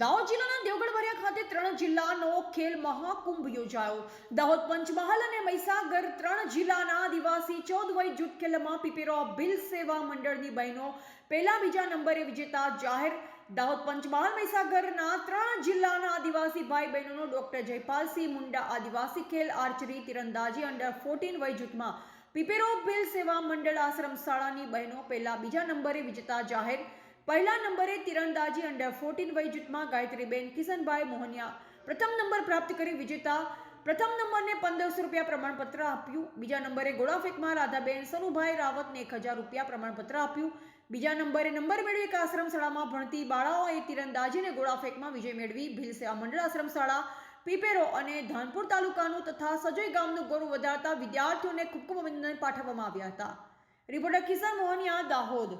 દાહોદ જિલ્લાના દેવગઢ ખાતે ત્રણ જિલ્લાનો ખેલ મહાકુંભ યોજાયો. દાહોદ પંચમહાલ અને મહીસાગર ત્રણ જિલ્લાના આદિવાસી ચૌદ વય જૂથ ખેલમાં પીપેરો ભીલ સેવા મંડળની બહેનો પહેલા બીજા નંબરે વિજેતા જાહેર. દાહોદ પંચમહાલ, મહીસાગરના ત્રણ જિલ્લાના આદિવાસી ભાઈ બહેનોનો ડોક્ટર જયપાલસિંહ મુંડા, આદિવાસી ખેલ આર્ચરી તીરંદાજી અંડર ફોર્ટીન વય જૂથમાં પીપેરો બિલ સેવા મંડળ આશ્રમ શાળાની બહેનો પહેલા બીજા નંબરે વિજેતા જાહેર. પહેલા નંબરે તીરંદાજી અંડર ફોર્ટીન વય જૂથમાં ગાયત્રીબેન કિશનભાઈ મોહનિયા પ્રથમ નંબર પ્રાપ્ત કરી વિજેતા. પ્રથમ નંબરને પંદરસો રૂપિયા પ્રમાણપત્ર આપ્યું. બીજા નંબરે ગોળાફેંકમાં રાધાબેન સનુભાઈ રાવતને એક હજાર રૂપિયા પ્રમાણપત્ર આપ્યું. બીજા નંબરે નંબર મેળવી એક આશ્રમ શાળામાં ભણતી બાળાઓએ તીરંદાજીને ગોળાફેંકમાં વિજય મેળવી. ભીલસેવા મંડળ આશ્રમ શાળા પીપેરો અને ધાનપુર તાલુકાનું તથા સજોઈ ગામનું ગૌરવ વધારતા વિદ્યાર્થીઓને ખૂબ ખૂબ અભિનંદન પાઠવવામાં આવ્યા હતા. રિપોર્ટર કિશન મોહનિયા દાહોદ.